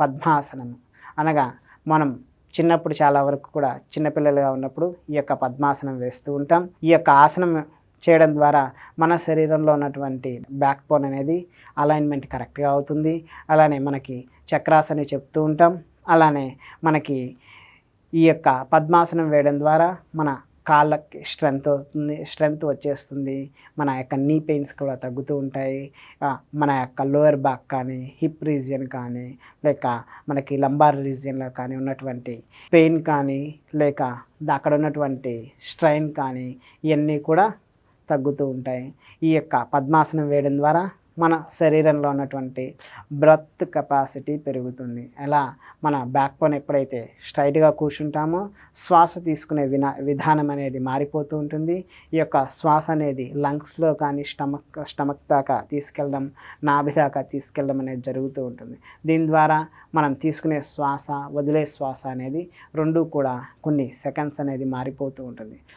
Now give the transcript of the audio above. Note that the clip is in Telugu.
పద్మాసనం. అనగా మనం చిన్నప్పుడు చాలా వరకు కూడా చిన్నపిల్లలుగా ఉన్నప్పుడు ఈ యొక్క పద్మాసనం వేస్తూ ఉంటాం. ఈ యొక్క ఆసనం చేయడం ద్వారా మన శరీరంలో ఉన్నటువంటి బ్యాక్ బోన్ అనేది అలైన్మెంట్ కరెక్ట్గా అవుతుంది. అలానే మనకి చక్రాసనం చెప్తూ ఉంటాం. అలానే మనకి ఈ యొక్క పద్మాసనం వేయడం ద్వారా మన కాళ్ళకి స్ట్రెంగ్త్ అవుతుంది స్ట్రెంగ్త్ వచ్చేస్తుంది. మన యొక్క నీ పెయిన్స్ కూడా తగ్గుతూ ఉంటాయి. మన యొక్క లోయర్ బ్యాక్ కానీ హిప్ రీజియన్ కానీ లేక మనకి లంబార్ రీజియన్లో కానీ ఉన్నటువంటి పెయిన్ కానీ లేక అక్కడ ఉన్నటువంటి స్ట్రైన్ కానీ ఇవన్నీ కూడా తగ్గుతూ ఉంటాయి. ఈ యొక్క పద్మాసనం వేయడం ద్వారా మన శరీరంలో ఉన్నటువంటి బ్రత్ కెపాసిటీ పెరుగుతుంది. ఎలా? మన బ్యాక్ బోన్ ఎప్పుడైతే స్ట్రైట్గా కూర్చుంటామో శ్వాస తీసుకునే వినా విధానం అనేది మారిపోతూ ఉంటుంది. ఈ యొక్క శ్వాస అనేది లంగ్స్లో కానీ స్టమక్ స్టమక్ దాకా తీసుకెళ్ళడం నాభి దాకా తీసుకెళ్ళడం అనేది జరుగుతూ ఉంటుంది. దీని ద్వారా మనం తీసుకునే శ్వాస వదిలే శ్వాస అనేది రెండు కూడా కొన్ని సెకండ్స్ అనేది మారిపోతూ ఉంటుంది.